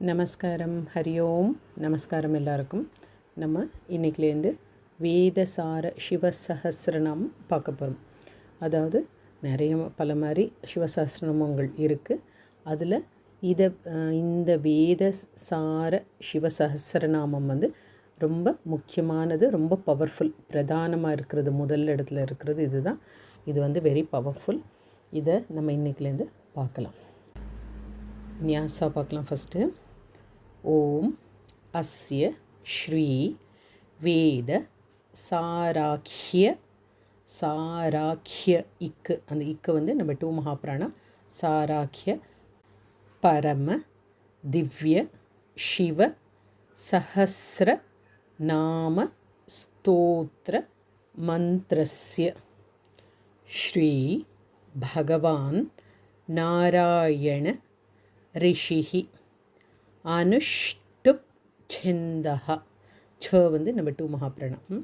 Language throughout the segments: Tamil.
நமஸ்காரம் ஹரி ஓம் நமஸ்காரம் எல்லாருக்கும் நம்ம இன்னைக்குலேருந்து வேதசார சிவசஹசிரநாமம் பார்க்க போகிறோம் அதாவது நிறைய பல மாதிரி சிவசஹசிரநாமங்கள் இருக்குது அதில் இதை அஹ், இந்த வேதசார சிவசஹசிரநாமம் வந்து ரொம்ப முக்கியமானது ரொம்ப பவர்ஃபுல் பிரதானமாக இருக்கிறது முதல் இடத்துல இருக்கிறது இதுதான் இது வந்து வெரி பவர்ஃபுல் இதை நம்ம இன்னைக்குலேருந்து பார்க்கலாம் न्यासा பார்க்கலாம் ஃபஸ்ட்டு ஓம் அஸ்ய ஸ்ரீ வேத சாராக்கிய சாராக்கிய இக்கு அந்த இக்கு வந்து நம்ம டூ மகாபிராணா சாராக்கிய பரம திவ்ய சிவ சஹசிர நாம ஸ்தோத்திர மந்திரஸ்ய. ஸ்ரீ பகவான் நாராயண ரிஷிஹி. అనుష్టుప్ ఛింద ఛ வந்து நம்ம டூ மகாபிரணம்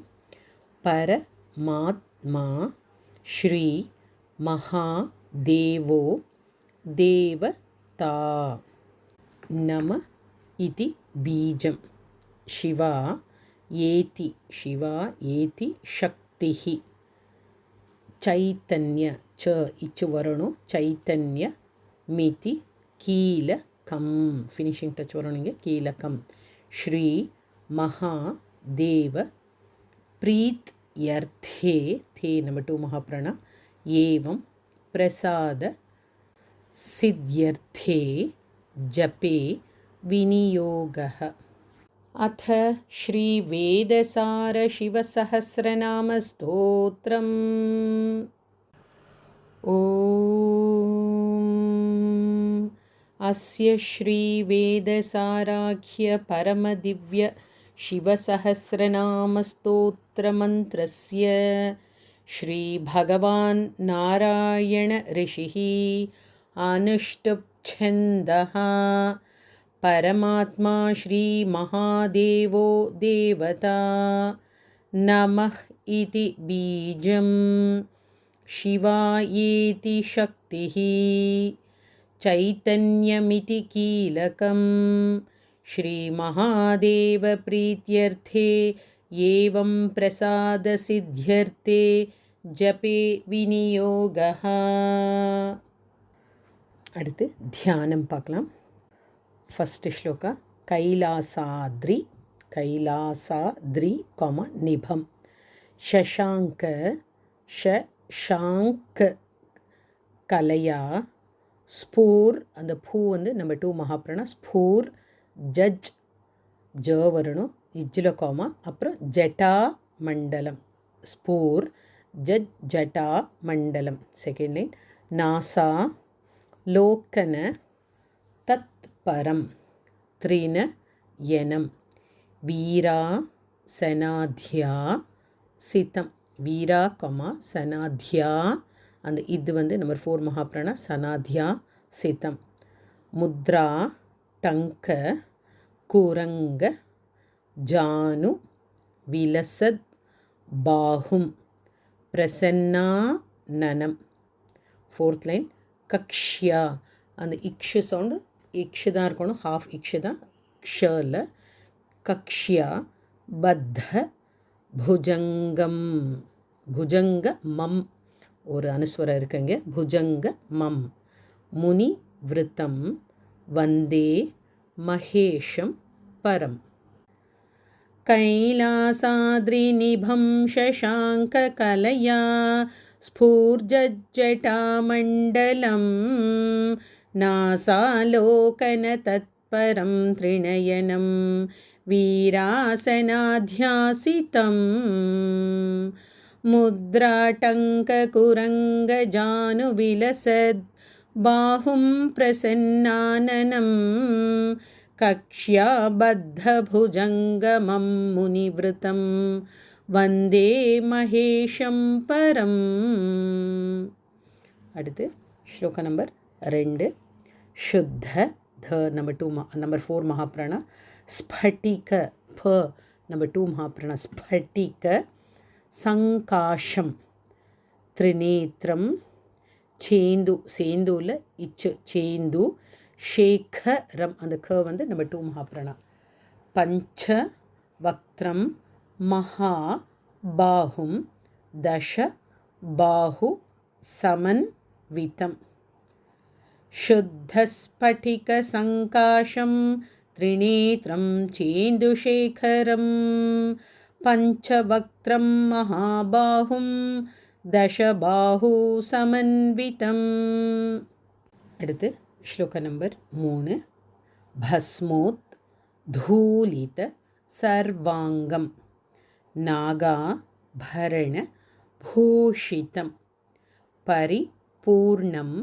பர மாத்மா ஸ்ரீ மகா தேவோ தேவதா நம ఇది బీజం. శివా ఏతి శివా ఏతి శక్తి. చైతన్య చ ఇచ్చు వరుణు చైతన్య మితి కీల ं फिनिशिङ्ग् टच् वर्ण कीलकं श्री महादेव प्रीत्यर्थे थे नम टु महाप्रण एवं प्रसादसिद्ध्यर्थे जपे विनियोगः अथ श्रीवेदसारशिवसहस्रनामस्तोत्रम् अस्य श्रीवेदसाराख्यपरमदिव्य शिवसहस्रनामस्तोत्रमन्त्रस्य श्रीभगवान् नारायण ऋषिः अनुष्टुप्छन्दः। परमात्मा श्रीमहादेवो देवता नमः इति बीजं शिवायेति शक्तिः। चैतन्यमिति कीलकं श्रीमहादेवप्रीत्यर्थे एवं प्रसादसिद्ध्यर्थे जपे विनियोगः அடுத்து தியானம் பார்க்கலாம் ஃபஸ்ட்டு ஸ்லோகா கைலாசாத்ரி கைலாசாத்ரி கொம நிபம் ஷஷாங்க ஷஷாங்க கலையா ஸ்பூர் அந்த பூ வந்து நம்ம டூ மகாபிரணா ஸ்பூர் ஜஜ் ஜ வரணும் இஜ்ஜில் கோமா அப்புறம் ஜட்டா மண்டலம் ஸ்பூர் ஜஜ் ஜட்டா மண்டலம் செகண்ட் லைன் நாசா லோக்கன தத்பரம் த்ரீன எனம். வீரா சனாத்யா சித்தம். வீரா கமா சனாத்யா அந்த இது வந்து நம்பர் ஃபோர் மகாபிராணா சனாத்யா சித்தம். முத்ரா டங்க குரங்க ஜானு விலசத் பாஹும் பிரசன்னா நனம். ஃபோர்த் லைன் கக்ஷ்யா. அந்த இக்ஷு சவுண்டு இக்ஷு தான் இருக்கணும் ஹாஃப் இக்ஷு தான். க்ஷல கக்ஷ்யா பத்த புஜங்கம் புஜங்க மம். ஒரு அனுஸ்வரம் இருக்குங்க புஜங்க மம் முனி விருத்தம் வந்தே மகேஷம் பரம் कैलासाद्रिनिभं शशाङ्ककलया स्फूर्जज्जटामण्डलं नासालोकनतत्परं त्रिणयनं वीरासनाध्यासितं मुद्राटङ्ककुरङ्गजानुविलसद् बाहुं प्रसन्नाननं कक्ष्याबद्धभुजङ्गमं मुनिवृतं वन्दे महेशं परम् அடுத்து ஸ்லோக நம்பர் ரெண்டு சுத்த த நம்பர் டூ மா நம்பர் ஃபோர் மகாபிராணா ஸ்பட்டிக ப நம்பர் டூ மகாபிராணா ஸ்பட்டிக சங்காஷம். திரிநேத்திரம் சேந்து சேந்துவில் இச்சு சேந்து ஷேகரம் அந்த க வந்து நம்ம டூ மகாபிரணா பஞ்ச வக்திரம் மகா பாகும் தஷ பாகு समन्वितं शुद्धस्फटिकसङ्काशं त्रिनेत्रं चेन्दुशेखरम् पञ्चवक्त्रं महाबाहुं दशबाहुसमन्वितम् அடுத்து ஸ்லோக நம்பர் மூணு பஸ்மோத் धूलित सर्वाङ्गं नागाभरण भूषितं பரிபூர்ணம்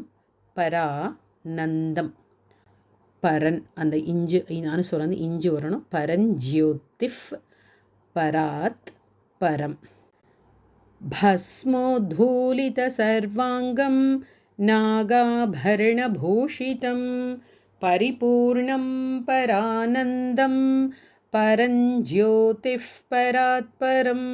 பரானந்தம் பரன் அந்த இஞ்சு நான் சொல்கிறது இஞ்சு வரணும் பரஞ்சியோத்திஃப் பராத் பரம் भस्मोद्धूलितसर्वाङ्गं नागाभरणभूषितं परिपूर्णं परानन्दं பரஞ்சியோதிஃப் பராத்பரம்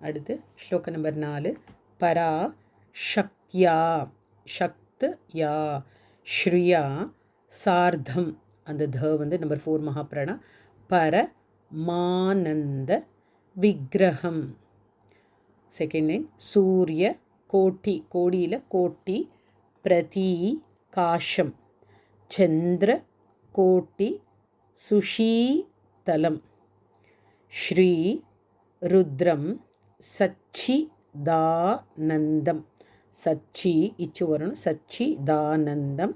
அடுத்து ஸ்லோக நம்பர் நாலு பரா ஷக்தியா ஷக்த் யா ஸ்ரீயா சார்த்தம் அந்த த வந்து நம்பர் ஃபோர் மகாபிரணா பர மானந்த விக்கிரகம். செகண்ட் லைன் சூரிய கோட்டி கோடியில் கோட்டி பிரதி காஷம். சந்திர கோட்டி சுஷீதலம். ஸ்ரீ ருத்ரம் சச்சிதானந்தம். சச்சி இச்சு வரணும் சச்சிதானந்தம்.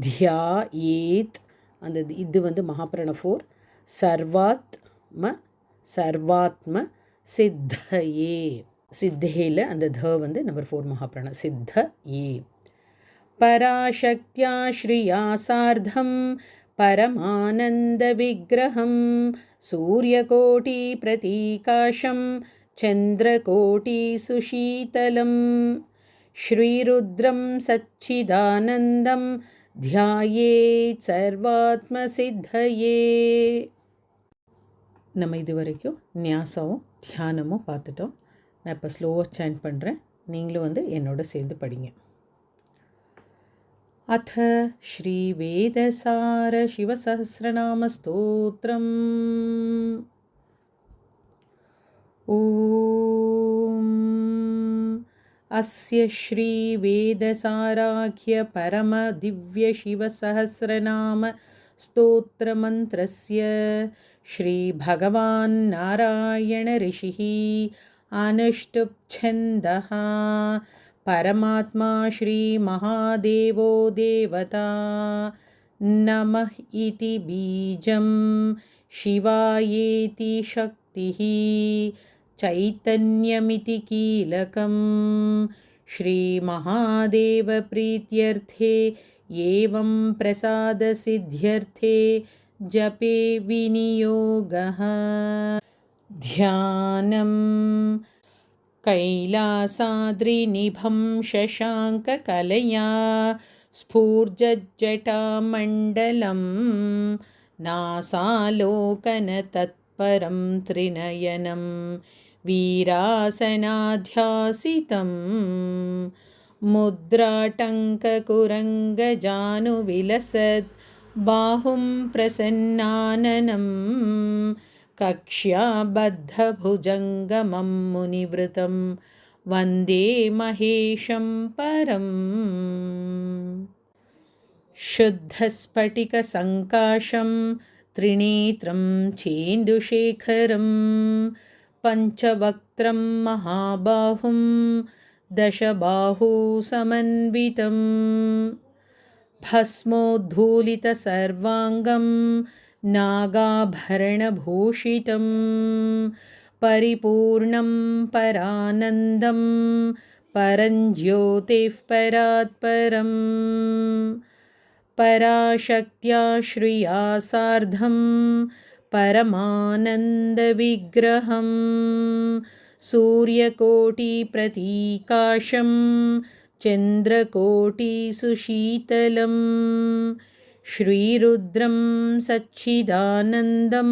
தியாயேத் அந்த இது வந்து மகாபிரண ஃபோர் சர்வாத்ம சர்வாத்ம சித்தயே சித்தேல அந்த த வந்து நம்பர் ஃபோர் மகாபிரண சித்த ஏ பராசக்தியா ஸ்ரீயா சார்த்தம் परमानन्दविग्रहं सूर्यकोटिप्रतीकाशं चन्द्रकोटिसुशीतलं श्रीरुद्रं सच्चिदानन्दं ध्यायेत् சர்வாத்மசித்தையே நம்ம இது வரைக்கும் நியாசமும் தியானமும் பார்த்துட்டோம் நான் இப்போ ஸ்லோவாக சேன் பண்ணுறேன் நீங்களும் வந்து என்னோட சேர்ந்து படிங்க अथ श्रीवेदसारशिवसहस्रनामस्तोत्रम् ॐ अस्य श्रीवेदसाराख्यपरमदिव्यशिवसहस्रनाम स्तोत्रमन्त्रस्य श्रीभगवान्नारायणऋषिः अनुष्टुप्छन्दः परमात्मा श्रीमहादेवो देवता। नमः इति बीजं शिवायेति शक्तिः। चैतन्यमिति कीलकं श्रीमहादेवप्रीत्यर्थे एवं प्रसादसिद्ध्यर्थे जपे विनियोगः। ध्यानम्। कैलासाद्रिनिभं शशाङ्ककलया। स्फूर्जज्जटामण्डलं नासालोकनतत्परं त्रिनयनं। वीरासनाध्यासितं मुद्राटङ्ककुरङ्गजानुविलसद् बाहुं प्रसन्नाननम् कक्ष्याबद्धभुजङ्गमं मुनिवृतं वन्दे महेशं परम् शुद्धस्फटिकसङ्काशं त्रिनेत्रं चेन्दुशेखरं पञ्चवक्त्रं महाबाहुं दशबाहुसमन्वितं भस्मोद्धूलितसर्वाङ्गं नागाभरणभूषितं परिपूर्णं परानन्दं परञ्ज्योतिः परात्परम् पराशक्त्या श्रिया सार्धं परमानन्दविग्रहं सूर्यकोटिप्रतीकाशं चन्द्रकोटिसुशीतलम् श्रीरुद्रं सच्चिदानन्दं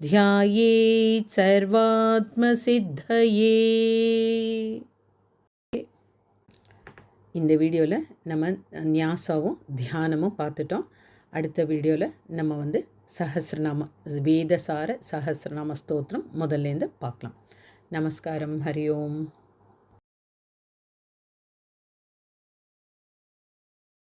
ध्यायेत् सर्वात्मसिद्धये இந்த வீடியோவில் நம்ம ஞாசாவும் தியானமும் பார்த்துட்டோம் அடுத்த வீடியோவில் நம்ம வந்து சஹசிரநாம வேதசார சஹசிரநாம ஸ்தோத்திரம் முதல்லேருந்து பார்க்கலாம் நமஸ்காரம் ஹரி ஓம்